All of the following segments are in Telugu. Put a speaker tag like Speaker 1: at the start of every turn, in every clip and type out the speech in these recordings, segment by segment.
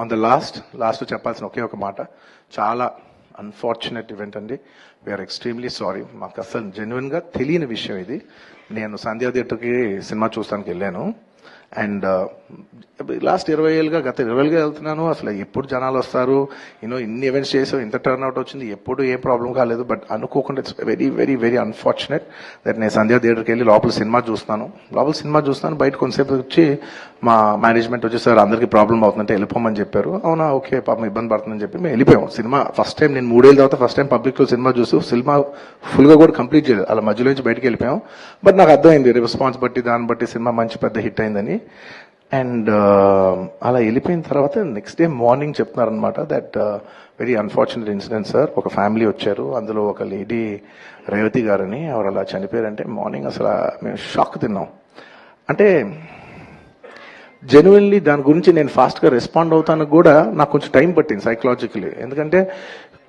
Speaker 1: ఆన్ ద లాస్ట్ లాస్ట్ చెప్పాల్సిన ఒకే ఒక మాట. చాలా అన్ఫార్చునేట్ ఈవెంట్ అండి. వీఆర్ ఎక్స్ట్రీమ్లీ సారీ మాకు అసలు జెన్యున్గా తెలియని విషయం ఇది. నేను సంధ్యా థియేటర్కి సినిమా చూస్తానికి వెళ్ళాను. అండ్ uh, లాస్ట్ ఇరవై ఏళ్ళుగా గత ఇరవై ఏళ్ళుగా వెళ్తున్నాను. అసలు ఎప్పుడు జనాలు వస్తారు? యూనో ఇన్ని ఈవెంట్స్ చేసావు ఇంత టర్న్ అవుట్ వచ్చింది. ఎప్పుడు ఏం ప్రాబ్లం కాలేదు. బట్ అనుకోకుండా it's very very very unfortunate that నేను సంధ్యా థియేటర్కి వెళ్ళి లోపల సినిమా చూస్తాను లోపల సినిమా చూస్తాను బయట కొంతసేపు వచ్చి మా మేనేజ్మెంట్ వచ్చి సార్ అందరికీ ప్రాబ్లం అవుతుందంటే వెళ్ళిపోమని చెప్పారు. అవునా ఓకే పాపం ఇబ్బంది పడుతుందని చెప్పి మేము వెళ్ళిపోయాం. సినిమా ఫస్ట్ టైం నేను మూడేళ్ళ తర్వాత ఫస్ట్ టైం పబ్లిక్లో సినిమా చూస్తూ సినిమా ఫుల్గా కూడా కంప్లీట్ చేయలేదు. అలా మధ్యలో నుంచి బయటకు వెళ్ళిపోయాం. బట్ నాకు అర్థమైంది రెస్పాన్స్ బట్టి దాన్ని బట్టి సినిమా మంచి పెద్ద హిట్ అయిందని. అండ్ uh, అలా వెళ్ళిపోయిన తర్వాత నెక్స్ట్ డే మార్నింగ్ చెప్తున్నారనమాట that very unfortunate incident sir ఒక ఫ్యామిలీ వచ్చారు. అందులో ఒక లేడీ రేవతి గారని ఎవరు అలా చనిపోయారంటే మార్నింగ్ అసలు మేము షాక్ తిన్నాం. అంటే జెన్యున్లీ దాని గురించి నేను ఫాస్ట్గా రెస్పాండ్ అవుతాను కూడా నాకు కొంచెం టైం పట్టింది సైకలాజికలీ ఎందుకంటే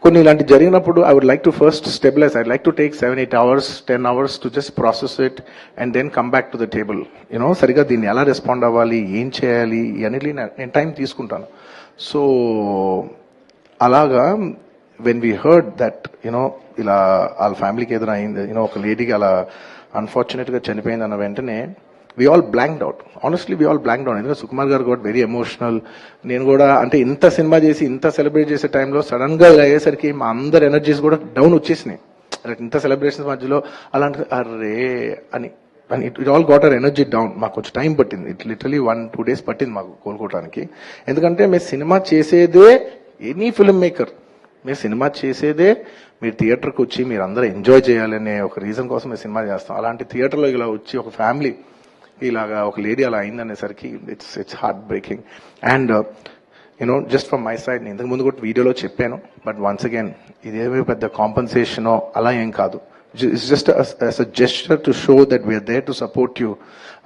Speaker 1: కొన్ని ఇలాంటి జరిగినప్పుడు I would like to first stabilise I like to take seven eight hours ten hours to just process it and then come back to the table you know సరిగా దీన్ని ఎలా రెస్పాండ్ అవ్వాలి ఏం చేయాలి ఇవన్నీ నేను టైం తీసుకుంటాను. సో అలాగా when we heard that you know ఇలా వాళ్ళ ఫ్యామిలీకి ఏదైనా అయింది యూనో ఒక లేడీకి అలా అన్ఫార్చునేట్గా చనిపోయింది అన్న వెంటనే we all blanked out honestly we all blanked out ఎందుకంటే సుకుమార్ గారు కూడా వెరీ ఎమోషనల్ నేను కూడా అంటే ఇంత సినిమా చేసి ఇంత సెలబ్రేట్ చేసే టైంలో సడన్గా అయ్యేసరికి మా అందరి ఎనర్జీస్ కూడా డౌన్ వచ్చేసినాయి. ఇంత సెలబ్రేషన్స్ మధ్యలో అలాంటి అరే అని. It it all got our energy down మాకు కొంచెం టైం పట్టింది. It literally one two days పట్టింది మాకు కోలుకోవడానికి ఎందుకంటే మీరు సినిమా చేసేదే ఎనీ ఫిల్మ్ మేకర్ మీరు సినిమా చేసేదే మీరు థియేటర్కి వచ్చి మీరు అందరూ ఎంజాయ్ చేయాలనే ఒక రీజన్ కోసం మేము సినిమా చేస్తాం. అలాంటి థియేటర్లో ఇలా వచ్చి ఒక ఫ్యామిలీ ఇలాగా ఒక లేడీ అలా అయిందనేసరికి it's it's heartbreaking and you know just from my side నేను ఇంతకు ముందు కూడా వీడియోలో చెప్పాను బట్ వన్స్ అగైన్ ఇదేమీ పెద్ద కాంపన్సేషనో అలా ఏం కాదు. It's just as, as a gesture to show show that are there to support you.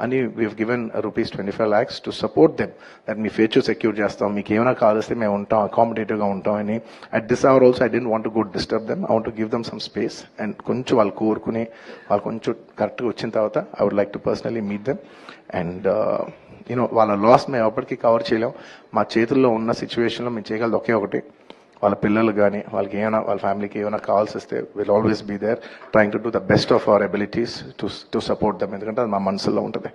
Speaker 1: అని we've given rupees twenty five lakhs to support them that me future secure చేస్తాం. మీకు ఏమైనా కావాల్సి మేము ఉంటాం అకామిడేటివ్గా ఉంటాం అని. At this hour also I don't want good disturb them I want give them some space and కొంచెం వాళ్ళు కోరుకుని వాళ్ళు కొంచెం కరెక్ట్గా వచ్చిన తర్వాత I would like to personally meet them and you know వాళ్ళ లాస్ మేము ఎప్పటికీ కవర్ చేయలేం. మా చేతుల్లో ఉన్న సిచ్యువేషన్లో మేము చేయగలదు ఒకే ఒకటి. వాళ్ళ పిల్లలు కానీ వాళ్ళకి ఏమైనా వాళ్ళ ఫ్యామిలీకి ఏమైనా కావాల్సి వస్తే will always be there trying to do the best of our abilities to to support them ఎందుకంటే అది మా మనసులో ఉంటుంది.